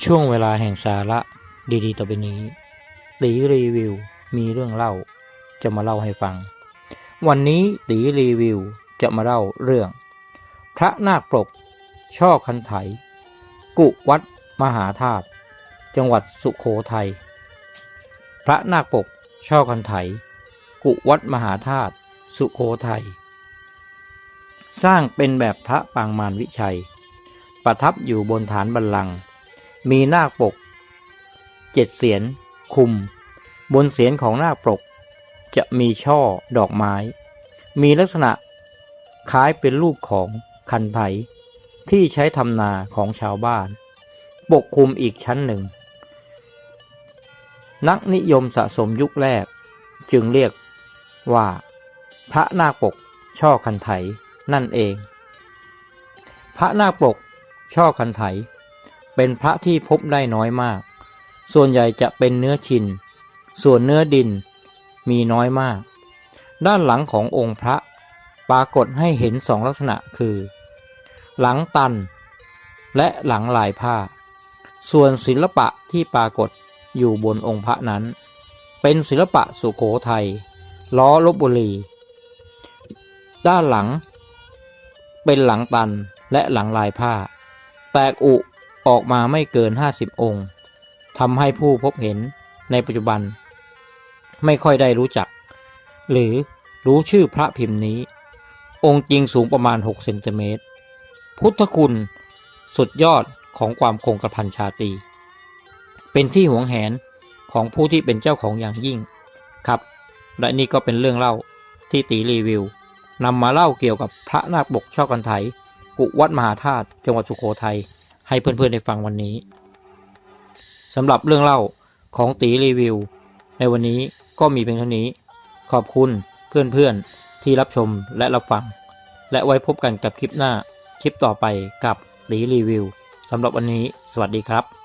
ช่วงเวลาแห่งสาระดีๆ ต่อไปนี้ตีรีวิวมีเรื่องเล่า จะมาเล่าให้ฟัง วันนี้ตีรีวิวจะมาเล่าเรื่อง พระนาคปก ช่อคันไถ กุวัดมหาธาตุจังหวัดสุโขทัยพระนาคปก ช่อคันไถ กุวัดมหาธาตุสุโขทัยสร้างเป็นแบบพระปางมารวิชัย ประทับอยู่บนฐานบัลลังก์ มีนาคปกเจ็ดเสียนคุม บนเสียนของนาคปก จะมีช่อดอกไม้ มีลักษณะคล้ายเป็นรูปของคันไถที่ใช้ทำนาของชาวบ้าน ปกคลุมอีกชั้นหนึ่ง นักนิยมสะสมยุคแรก จึงเรียกว่า พระนาคปกช่อคันไถนั่นเอง พระนาคปกช่อคันไถ เป็นพระที่พบได้น้อยมาก ส่วนใหญ่จะเป็นเนื้อชิน ส่วนเนื้อดินมีน้อยมาก ด้านหลังขององค์พระปรากฏให้เห็นสองลักษณะคือ หลังตัน และหลังลายผ้า ส่วนศิลปะที่ปรากฏอยู่บนองค์พระนั้น เป็นศิลปะสุโขทัยล้อลบบุรี ด้านหลัง เป็นหลังตันและหลังลายผ้า แตกอุ ออกมาไม่เกิน 50 องค์ทำให้ผู้พบเห็นในปัจจุบัน ไม่ค่อยได้รู้จัก หรือรู้ชื่อพระพิมพ์นี้ องค์จริงสูงประมาณ 6 เซนติเมตร พุทธคุณสุดยอดของความคงกระพันชาตรีเป็นที่หวงแหนของผู้ที่เป็นเจ้าของอย่างยิ่งครับ และนี่ก็เป็นเรื่องเล่าที่ตีรีวิวนำมาเล่าเกี่ยวกับพระนาคปกช่อกันไถ กุวัดมหาธาตุจังหวัดสุโขทัย ให้เพื่อนๆได้ฟังวันนี้สำหรับเรื่องเล่าของตีรีวิว ในวันนี้ก็มีเพียงเท่านี้ ขอบคุณเพื่อนๆที่รับชมและรับฟัง และไว้พบกันกับคลิปหน้าคลิปต่อไปกับตีรีวิวสำหรับวันนี้ สวัสดีครับ